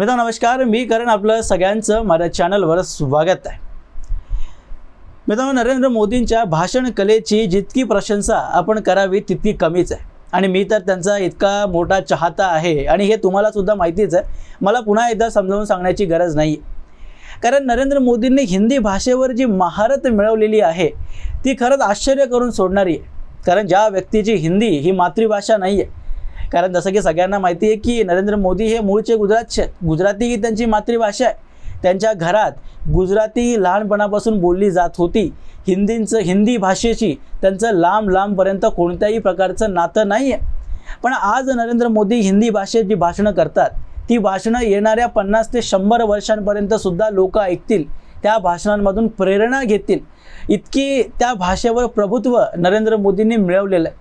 मित्र नमस्कार. मी करण आपलं सगळ्यांचं माझ्या चॅनलवर स्वागत आहे. मित्रांनो नरेंद्र मोदींच्या भाषण कलेची जितकी प्रशंसा आपण करावी तितकी कमीच आहे. आणि मी तर त्यांचा इतका मोठा चाहता आहे आणि हे तुम्हालासुद्धा माहितीच आहे. मला पुन्हा एकदा समजावून सांगण्याची गरज नाही. कारण नरेंद्र मोदींनी हिंदी भाषेवर जी महारत मिळवलेली आहे ती खरंच आश्चर्य करून सोडणारी आहे. कारण ज्या व्यक्तीची हिंदी ही मातृभाषा नाही आहे कारण जसं की सगळ्यांना माहिती आहे की नरेंद्र मोदी हे मूळचे गुजरातचे आहेत. गुजराती ही त्यांची मातृभाषा आहे. त्यांच्या घरात गुजराती लहानपणापासून बोलली जात होती. हिंदींचं हिंदी भाषेची त्यांचं लांब लांबपर्यंत कोणत्याही प्रकारचं नातं नाही आहे पण आज नरेंद्र मोदी हिंदी भाषेत जी भाषणं करतात ती भाषणं येणाऱ्या पन्नास ते शंभर वर्षांपर्यंत सुद्धा लोक ऐकतील. त्या भाषणांमधून प्रेरणा घेतील. इतकी त्या भाषेवर प्रभुत्व नरेंद्र मोदींनी मिळवलेलं आहे.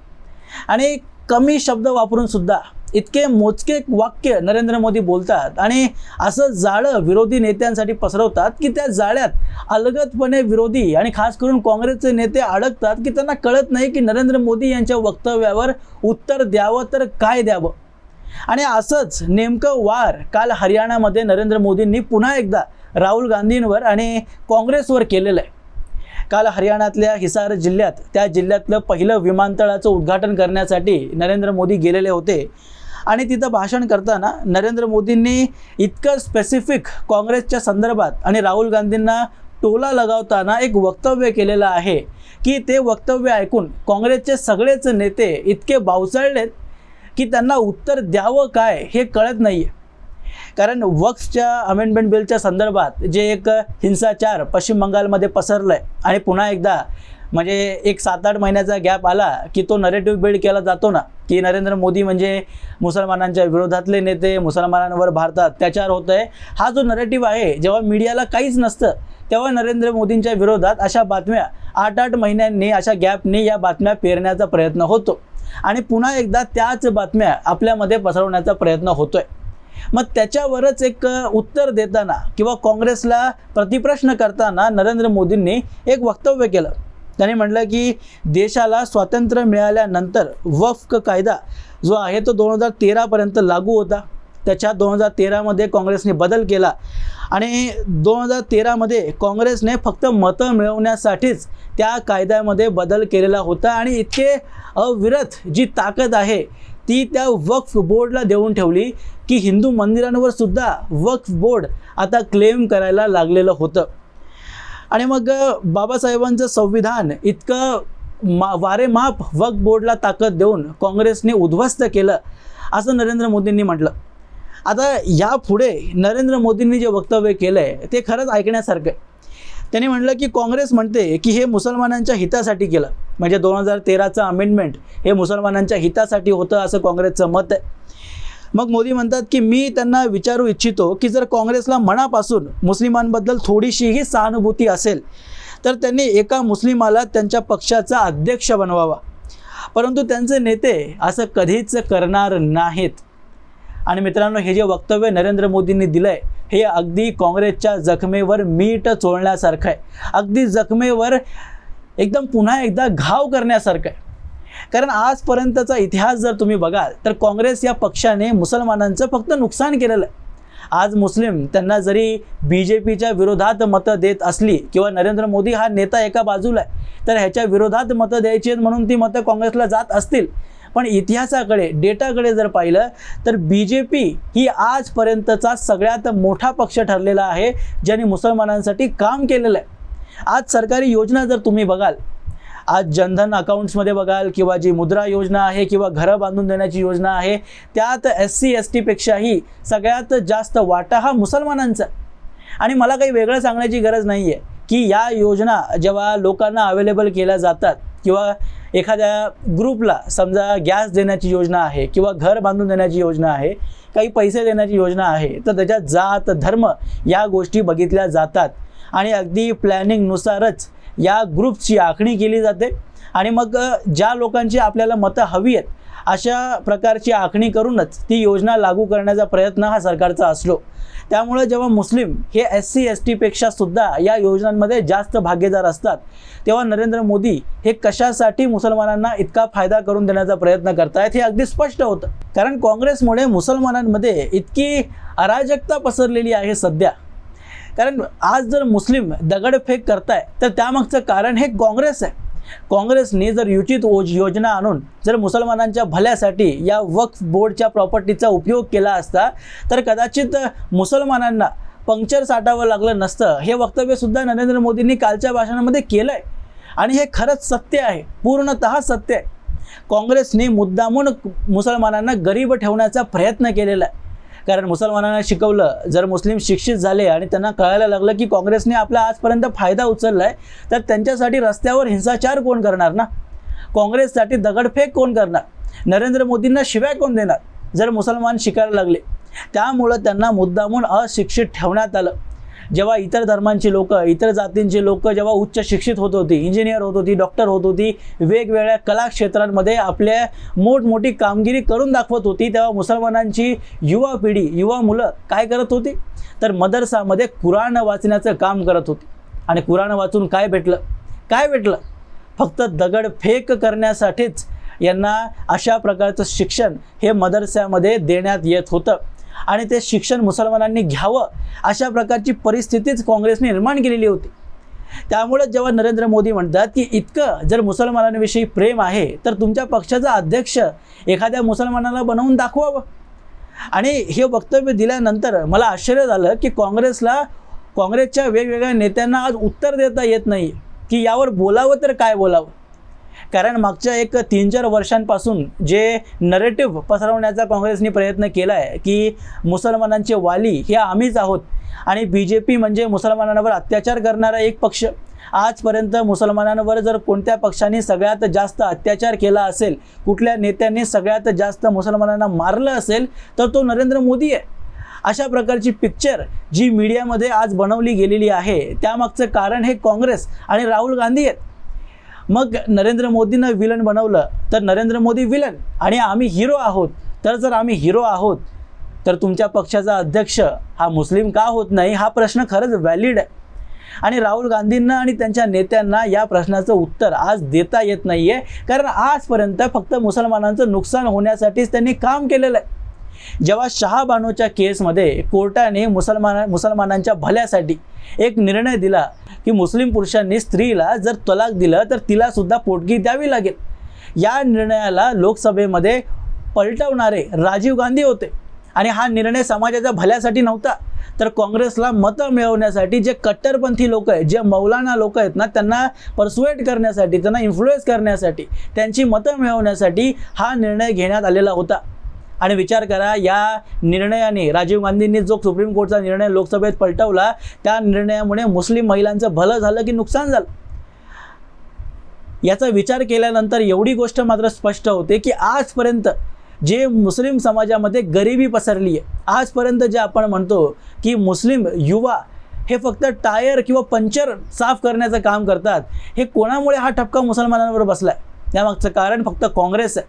आणि कमी शब्द वापरून सुद्धा इतके मोजके वाक्य नरेंद्र मोदी बोलतात आणि असं जाळं विरोधी नेत्यांसाठी पसरवतात की त्या जाळ्यात अलगतपणे विरोधी आणि खास करून काँग्रेसचे नेते अडकतात की त्यांना कळत नाही की नरेंद्र मोदी यांच्या वक्तव्यावर उत्तर द्यावं तर काय द्यावं? आणि असंच नेमकं वार काल हरियाणामध्ये नरेंद्र मोदींनी पुन्हा एकदा राहुल गांधींवर आणि काँग्रेसवर केलेलं आहे. काल हरियाणातल्या हिसार जिल्ह्यात त्या जिल्ह्यातलं पहिलं विमानतळाचं उद्घाटन करण्यासाठी नरेंद्र मोदी गेलेले होते. आणि तिथं भाषण करताना नरेंद्र मोदींनी इतकं स्पेसिफिक काँग्रेसच्या संदर्भात आणि राहुल गांधींना टोला लगावताना एक वक्तव्य केलेलं आहे की ते वक्तव्य ऐकून काँग्रेसचे सगळेच नेते इतके बावचळलेत की त्यांना उत्तर द्यावं काय हे कळत नाही आहे कारण वक्सच्या अमेंडमेंट बिलच्या संदर्भात जे एक हिंसाचार पश्चिम बंगालमध्ये पसरलं आहे आणि पुन्हा एकदा म्हणजे एक सात आठ महिन्याचा गॅप आला की तो नरेटिव्ह बिल्ड केला जातो ना की नरेंद्र मोदी म्हणजे मुसलमानांच्या विरोधातले नेते मुसलमानांवर भारतात त्याच्यावर होत आहे हा जो नरेटिव्ह आहे जेव्हा मीडियाला काहीच नसतं तेव्हा नरेंद्र मोदींच्या विरोधात अशा बातम्या आठ आठ महिन्यांनी अशा गॅपने या बातम्या पेरण्याचा प्रयत्न होतो. आणि पुन्हा एकदा त्याच बातम्या आपल्यामध्ये पसरवण्याचा प्रयत्न होतोय. मग त्याच्यावरच एक उत्तर देताना किंवा काँग्रेसला प्रतिप्रश्न करताना नरेंद्र मोदींनी एक वक्तव्य केलं. त्यांनी म्हटलं की देशाला स्वातंत्र्य मिळाल्यानंतर वक्फ कायदा जो आहे तो दोन हजार तेरापर्यंत लागू होता. त्याच्यात दोन हजार तेरामध्ये काँग्रेसने बदल केला आणि दोन हजार तेरामध्ये काँग्रेसने फक्त मतं मिळवण्यासाठीच त्या कायद्यामध्ये बदल केलेला होता आणि इतके अविरत जी ताकद आहे ती त्या वक्फ बोर्डला देऊन ठेवली. की हिंदू मंदिरांवर सुद्धा वक्फ बोर्ड आता क्लेम करायला लागलेलं होतं. आणि मग बाबासाहेबांचं संविधान इतकं मा वारेमाप वक्फ बोर्डला ताकद देऊन काँग्रेसने उद्ध्वस्त केलं असं नरेंद्र मोदींनी म्हटलं. आता यापुढे नरेंद्र मोदींनी जे वक्तव्य केलं आहे ते खरंच ऐकण्यासारखं आहे. त्यांनी म्हटलं की काँग्रेस म्हणते की हे मुसलमानांच्या हितासाठी केलं. म्हणजे दोन हजार तेराचं अमेंडमेंट हे मुसलमानांच्या हितासाठी होतं असं काँग्रेसचं मत आहे. मग मोदी म्हणतात की मी त्यांना विचारू इच्छितो की जर काँग्रेसला मनापासून मुस्लिमांबद्दल थोडीशीही सहानुभूती असेल तर त्यांनी एका मुस्लिमाला त्यांच्या पक्षाचा अध्यक्ष बनवावा. परंतु त्यांचे नेते असं कधीच करणार नाहीत. आणि मित्रांनो हे जे वक्तव्य नरेंद्र मोदींनी दिलं आहे हे अगदी काँग्रेसच्या जखमेवर मीठ चोळण्यासारखं आहे. अगदी जखमेवर एकदम पुन्हा एकदा घाव करण्यासारखं आहे. कारण आजपर्यंतचा इतिहास जर तुम्ही बघाल तर काँग्रेस या पक्षाने मुसलमानांचं फक्त नुकसान केलेलं आहे. आज मुस्लिम त्यांना जरी बी जे पीच्या विरोधात मतं देत असली किंवा नरेंद्र मोदी हा नेता एका बाजूला आहे तर ह्याच्या विरोधात मतं द्यायची आहेत म्हणून ती मतं काँग्रेसला जात असतील. पण इतिहासाकडे डेटाकडे जर पाहिलं तर बी जे पी ही आजपर्यंतचा सगळ्यात मोठा पक्ष ठरलेला आहे ज्याने मुसलमानांसाठी काम केलेलं आहे. आज सरकारी योजना जर तुम्ही बघाल आज जनधन अकाउंट्समध्ये बघाल किंवा जी मुद्रा योजना आहे किंवा घरं बांधून देण्याची योजना आहे त्यात एस सी एस टीपेक्षाही सगळ्यात जास्त वाटा हा मुसलमानांचा आणि मला काही वेगळं सांगण्याची गरज नाही आहे की या योजना जेव्हा लोकांना अवेलेबल केल्या जातात किंवा एखाद्या ग्रुपला समजा गॅस देण्याची योजना आहे किंवा घर बांधून देण्याची योजना आहे काही पैसे देण्याची योजना आहे तर त्याच्यात जात धर्म या गोष्टी बघितल्या जातात. आणि अगदी प्लॅनिंगनुसारच या ग्रुपची आखणी केली जाते. आणि मग ज्या लोकांची आपल्याला मतं हवी आहेत अशा प्रकारची आखणी करूनच ती योजना लागू करण्याचा प्रयत्न हा सरकारचा असलो त्यामुळे जेव्हा मुस्लिम हे एस सी एस टीपेक्षा सुद्धा या योजनांमध्ये जास्त भागीदार असतात तेव्हा नरेंद्र मोदी हे कशासाठी मुसलमानांना इतका फायदा करून देण्याचा प्रयत्न करतायत हे अगदी स्पष्ट होतं. कारण काँग्रेसमुळे मुसलमानांमध्ये इतकी अराजकता पसरलेली आहे सध्या. कारण आज जर मुस्लिम दगडफेक करताय तर त्यामागचं कारण हे काँग्रेस आहे. काँग्रेसने जर युचित ओज- योजना आणून जर मुसलमानांच्या भल्यासाठी या वक्फ बोर्डच्या प्रॉपर्टीचा उपयोग केला असता तर कदाचित मुसलमानांना पंक्चर साठावं लागलं नसतं. हे वक्तव्यसुद्धा नरेंद्र मोदींनी कालच्या भाषणामध्ये केलं आहे आणि हे खरंच सत्य आहे. पूर्णतः सत्य आहे. काँग्रेसने मुद्दामून मुसलमानांना गरीब ठेवण्याचा प्रयत्न केलेला आहे. कारण मुसलमानांना शिकवलं जर मुस्लिम शिक्षित झाले आणि त्यांना कळायला लागलं की काँग्रेसने आपला आजपर्यंत फायदा उचलला आहे तर त्यांच्यासाठी रस्त्यावर हिंसाचार कोण करणार ना? काँग्रेससाठी दगडफेक कोण करणार? नरेंद्र मोदींना शिवाय कोण देणार? जर मुसलमान शिकायला लागले त्यामुळं त्यांना मुद्दामून अशिक्षित ठेवण्यात आलं. जेव्हा इतर धर्मांची लोक इतर जातींची लोक जेव्हा उच्च शिक्षित होत होती इंजिनियर होत होती डॉक्टर होत होती वेगवेगळ्या कला क्षेत्रांमध्ये आपल्या मोठमोठी कामगिरी करून दाखवत होती तेव्हा मुसलमानांची युवा पिढी युवा मुलं काय करत होती? तर मदरसामध्ये कुराण वाचण्याचं काम करत होती. आणि कुराण वाचून काय भेटलं? काय भेटलं? फक्त दगडफेक करण्यासाठीच यांना अशा प्रकारचं शिक्षण हे मदरसामध्ये देण्यात येत होतं. आणि ते शिक्षण मुसलमानांनी घ्यावं अशा प्रकारची परिस्थितीच काँग्रेसने निर्माण केलेली होती. त्यामुळे जेव्हा नरेंद्र मोदी म्हणतात की इतकं जर मुसलमानांविषयी प्रेम आहे तर तुमच्या पक्षाचा अध्यक्ष एखाद्या मुसलमानाला बनवून दाखवावं. आणि हे वक्तव्य दिल्यानंतर मला आश्चर्य झालं की काँग्रेसला काँग्रेसच्या वेगवेगळ्या नेत्यांना आज उत्तर देता येत नाही की यावर बोलावं तर काय बोलावं? कारण मागच्या एक तीन चार वर्षांपासून जे नरेटिव्ह पसरवण्याचा काँग्रेसने प्रयत्न केला आहे की मुसलमानांचे वाली हे आम्हीच आहोत आणि बी जे पी म्हणजे मुसलमानांवर अत्याचार करणारा एक पक्ष. आजपर्यंत मुसलमानांवर जर कोणत्या पक्षाने सगळ्यात जास्त अत्याचार केला असेल कुठल्या नेत्यांनी सगळ्यात जास्त मुसलमानांना मारलं असेल तर तो नरेंद्र मोदी आहे. अशा प्रकारची पिक्चर जी मीडियामध्ये आज बनवली गेलेली आहे त्यामागचं कारण हे काँग्रेस आणि राहुल गांधी आहेत. मग नरेंद्र मोदींना विलन बनवलं तर नरेंद्र मोदी विलन आणि आम्ही हिरो आहोत. तर जर आम्ही हिरो आहोत तर तुमच्या पक्षाचा अध्यक्ष हा मुस्लिम का होत नाही हा प्रश्न खरंच व्हॅलिड आहे. आणि राहुल गांधींना आणि त्यांच्या नेत्यांना या प्रश्नाचं उत्तर आज देता येत नाही आहे कारण आजपर्यंत फक्त मुसलमानांचं नुकसान होण्यासाठीच त्यांनी काम केलेलं आहे. जेव्हा शहाबानूच्या केसमध्ये कोर्टाने मुसलमाना मुसलमानांच्या भल्यासाठी एक निर्णय दिला की मुस्लिम पुरुषांनी स्त्रीला जर तलाक दिलं तर तिलासुद्धा पोटगी द्यावी लागेल. या निर्णयाला लोकसभेमध्ये पलटवणारे राजीव गांधी होते आणि हा निर्णय समाजाच्या भल्यासाठी नव्हता. तर काँग्रेसला मतं मिळवण्यासाठी जे कट्टरपंथी लोक आहेत जे मौलाना लोक आहेत ना त्यांना परसुएट करण्यासाठी त्यांना इन्फ्लुएन्स करण्यासाठी त्यांची मतं मिळवण्यासाठी हा निर्णय घेण्यात आलेला होता. आणि विचार करा या निर्णयाने राजीव गांधींनी जो सुप्रीम कोर्टचा निर्णय लोकसभेत पलटवला त्या निर्णयामुळे मुस्लिम महिलांचं भलं झालं की नुकसान झालं? याचा विचार केल्यानंतर एवढी गोष्ट मात्र स्पष्ट होते की आजपर्यंत जे मुस्लिम समाजामध्ये गरिबी पसरली आहे आजपर्यंत जे आपण म्हणतो की मुस्लिम युवा हे फक्त टायर किंवा पंक्चर साफ करण्याचं काम करतात हे कोणामुळे हा ठपका मुसलमानांवर बसला आहे त्यामागचं कारण फक्त काँग्रेस आहे.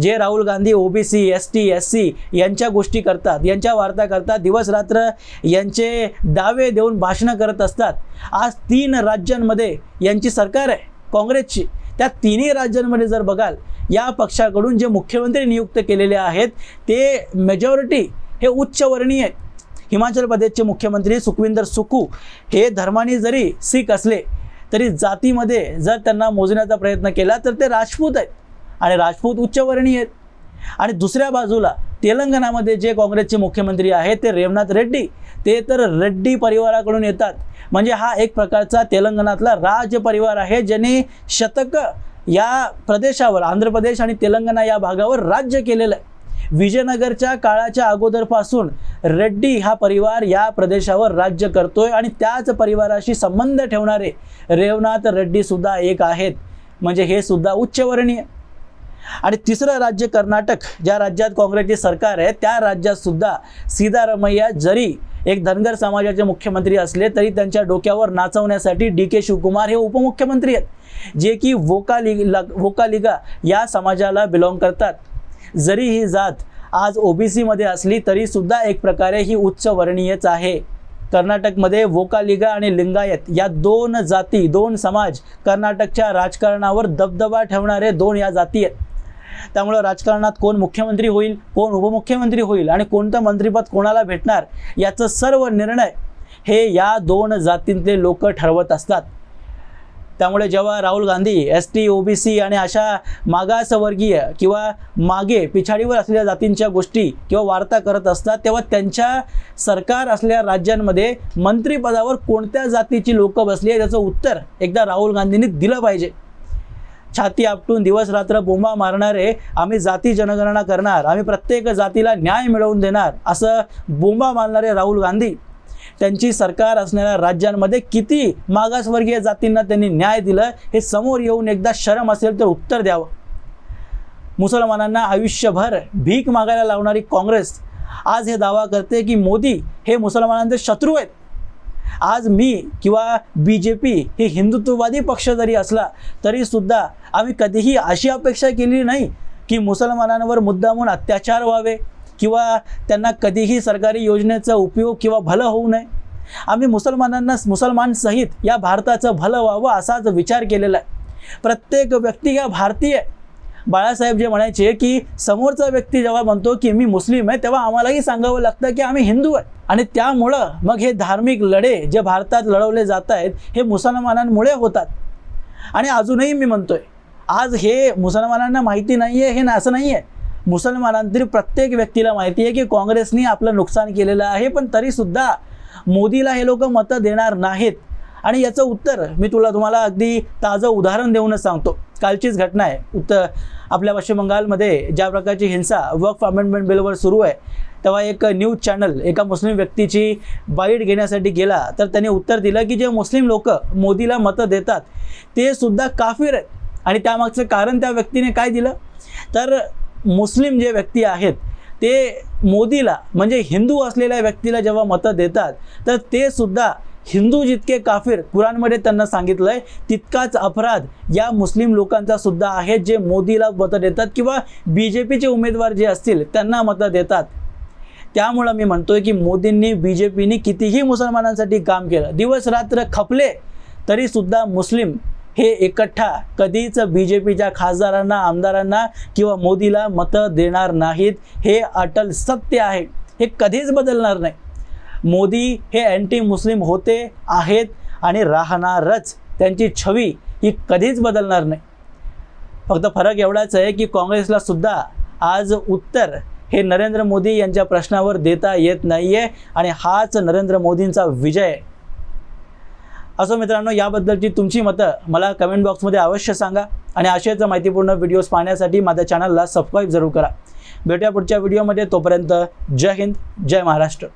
जे Rahul Gandhi OBC S T S C यांच्या गोष्टी करतात यांच्या वार्ता करतात दिवस रात्र यांचे दावे देऊन भाषणं करत असतात. आज तीन राज्यांमध्ये यांची सरकार आहे काँग्रेसची. त्या तिन्ही राज्यांमध्ये जर बघाल या पक्षाकडून जे मुख्यमंत्री नियुक्त केलेले आहेत ते मेजॉरिटी हे उच्चवर्णीय आहेत. हिमाचल प्रदेशचे मुख्यमंत्री सुखविंदर सुखू हे धर्माने जरी सिख असले तरी जातीमध्ये जर त्यांना मोजण्याचा प्रयत्न केला तर ते राजपूत आहेत. आणि राजपूत उच्चवर्णीय आहेत. आणि दुसऱ्या बाजूला तेलंगणामध्ये जे काँग्रेसचे मुख्यमंत्री आहेत ते रेवनाथ रेड्डी ते तर रेड्डी परिवाराकडून येतात. म्हणजे हा एक प्रकारचा तेलंगणातला राज परिवार आहे ज्याने शतक या प्रदेशावर आंध्र प्रदेश आणि तेलंगणा या भागावर राज्य केलेलं आहे. विजयनगरच्या काळाच्या अगोदरपासून रेड्डी हा परिवार या प्रदेशावर राज्य करतोय आणि त्याच परिवाराशी संबंध ठेवणारे रेवनाथ रेड्डी सुद्धा एक आहेत. म्हणजे हे सुद्धा उच्चवर्णीय आणि तिसरं राज्य कर्नाटक ज्या राज्यात काँग्रेसचे सरकार आहे त्या राज्यातसुद्धा सिद्धारमैया जरी एक धनगर समाजाचे मुख्यमंत्री असले तरी त्यांच्या डोक्यावर नाचवण्यासाठी डी के शिवकुमार हे उपमुख्यमंत्री आहेत. जे की वोकालिगा वोकालिगा या समाजाला बिलॉंग करतात. जरी ही जात आज ओबीसीमध्ये असली तरीसुद्धा एक प्रकारे ही उच्च वर्णीयच आहे. कर्नाटकमध्ये वोकालिगा आणि लिंगायत या दोन जाती दोन समाज कर्नाटकच्या राजकारणावर दबदबा ठेवणारे दोन या जाती आहेत. त्यामुळं राजकारणात कोण मुख्यमंत्री होईल कोण उपमुख्यमंत्री होईल आणि कोणतं मंत्रिपद कोणाला भेटणार याचं सर्व निर्णय हे या दोन जातींतले लोक ठरवत असतात. त्यामुळे जेव्हा Rahul Gandhi S T O B C आणि अशा मागासवर्गीय किंवा मागे पिछाडीवर असलेल्या जातींच्या गोष्टी किंवा वार्ता करत असतात तेव्हा त्यांच्या सरकार असलेल्या राज्यांमध्ये मंत्रिपदावर कोणत्या जातीची लोक बसली आहे त्याचं उत्तर एकदा राहुल गांधींनी दिलं पाहिजे. छाती आपटून दिवस रात्र बोंबा मारणारे आम्ही जाती जनगणना करणार. आम्ही प्रत्येक जातीला न्याय मिळवून देणार असं बोंबा मारणारे राहुल गांधी. त्यांची सरकार असणाऱ्या राज्यांमध्ये किती मागासवर्गीय जातींना त्यांनी न्याय दिलं हे समोर येऊन एकदा शरम असेल तर उत्तर द्यावं. मुसलमानांना आयुष्यभर भीक मागायला लावणारी काँग्रेस आज हे दावा करते की मोदी हे मुसलमानांचे शत्रू आहेत. आज मी किंवा बी जे पी हे हिंदुत्ववादी पक्ष जरी असला तरीसुद्धा आम्ही कधीही अशी अपेक्षा केली नाही की मुसलमानांवर मुद्दामून अत्याचार व्हावे किंवा त्यांना कधीही सरकारी योजनेचा उपयोग किंवा भलं होऊ नये आम्ही मुसलमानांना मुसलमान सहित या भारताचं भलं व्हावं असाच विचार केलेला आहे प्रत्येक व्यक्ती या भारतीय आहे. बाळासाहेब जे म्हणायचे की समोरचा व्यक्ती जेव्हा म्हणतो की मी मुस्लिम आहे तेव्हा आम्हालाही सांगावं लागतं की आम्ही हिंदू आहे. आणि त्यामुळं मग हे धार्मिक लढे जे भारतात लढवले जात आहेत हे मुसलमानांमुळे होतात. आणि अजूनही मी म्हणतोय आज हे मुसलमानांना माहिती नाही आहे हे ना असं नाही आहे मुसलमानांतील प्रत्येक व्यक्तीला माहिती आहे की काँग्रेसनी आपलं नुकसान केलेलं आहे पण तरीसुद्धा मोदीला हे लोक मतं देणार नाहीत. आणि याचं उत्तर मी तुला तुम्हाला अगदी ताजं उदाहरण देऊनच सांगतो. कालचीच घटना आहे. उत्तर आपल्या पश्चिम बंगालमध्ये ज्या प्रकारची हिंसा वक्फ अमेंडमेंट बिलवर सुरू आहे तेव्हा एक न्यूज चॅनल एका मुस्लिम व्यक्तीची बाईट घेण्यासाठी गेला. तर त्याने उत्तर दिलं की जे मुस्लिम लोक मोदीला मतं देतात ते सुद्धा काफीर आहेत. आणि त्यामागचं कारण त्या व्यक्तीने काय दिलं? तर मुस्लिम जे व्यक्ती आहेत ते मोदीला म्हणजे हिंदू असलेल्या व्यक्तीला जेव्हा मतं देतात तर ते सुद्धा हिंदू जितके काफीर कुराणमध्ये त्यांना सांगितलंय तितकाच अपराध या मुस्लिम लोकांचा सुद्धा आहे जे मोदीला मतं देतात किंवा बी जे पीचे उमेदवार जे असतील त्यांना मतं देतात. त्यामुळं मी म्हणतोय की मोदींनी बी जे पीने कितीही मुसलमानांसाठी काम केलं दिवस रात्र खपले तरीसुद्धा मुस्लिम हे एकठ्ठा कधीच बी जे पीच्या खासदारांना आमदारांना किंवा मोदीला मतं देणार नाहीत हे अटल सत्य आहे. हे कधीच बदलणार नाही. मोदी हे अँटी मुस्लिम होते आहेत आणि राहणारच. त्यांची छवी ही कधीच बदलणार नाही. फक्त फरक एवढाच आहे की काँग्रेसला सुद्धा आज उत्तर हे नरेंद्र मोदी यांच्या प्रश्नावर देता येत नाही आहे आणि हाच नरेंद्र मोदींचा विजय. आहे असो मित्रांनो याबद्दलची तुमची मतं मला कमेंट बॉक्समध्ये अवश्य सांगा आणि असेच माहितीपूर्ण व्हिडिओज पाहण्यासाठी माझ्या चॅनलला सबस्क्राईब जरूर करा. भेटूया पुढच्या व्हिडिओमध्ये तोपर्यंत जय हिंद जय महाराष्ट्र.